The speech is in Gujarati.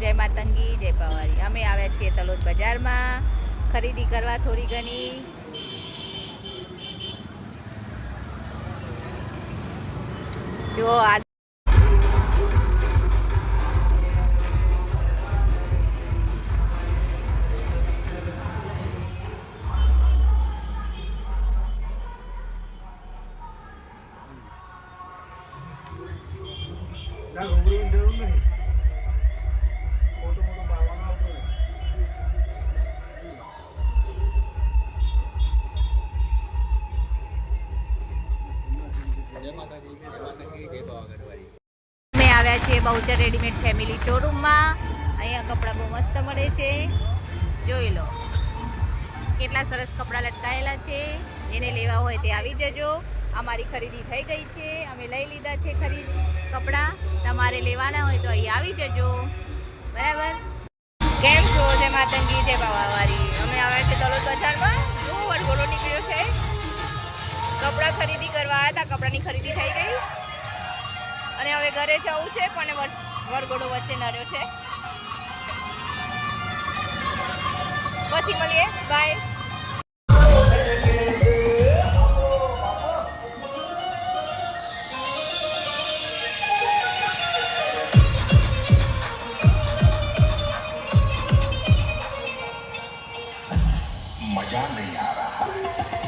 જય માતંગી, જય પવારી અમે આવ્યા છીએ તલોદ બજારમાં. ખરીદી કરવા થોડી ઘણી. જો આ ના રૂબરૂની જરૂર નહીં. અમે આવ્યા છીએ બહુચર રેડીમેડ ફેમિલી શોરૂમમાં. અહીંયા કપડાં બહુ મસ્ત મળે છે. જોઈ લો. કેટલા સરસ કપડાં લટકાયેલા છે. એને લેવા હોય તે આવી જજો. અમારી ખરીદી થઈ ગઈ છે. અમે લઈ લીધા છે ખરીદ કપડાં. તમારે લેવાના હોય તો અહીં આવી જજો. બરાબર? કેમ છો? જય માતંગી જય બાવાવારી અમે આવ્યા છીએ તલોદ બજારમાં. હતા, કપડાની ખરીદી થઈ ગઈ. અને હવે ઘરે જવું છે, પણ વરઘોડો વચ્ચે નડ્યો છે. પછી મળીએ. બાય मजा नहीं आ रहा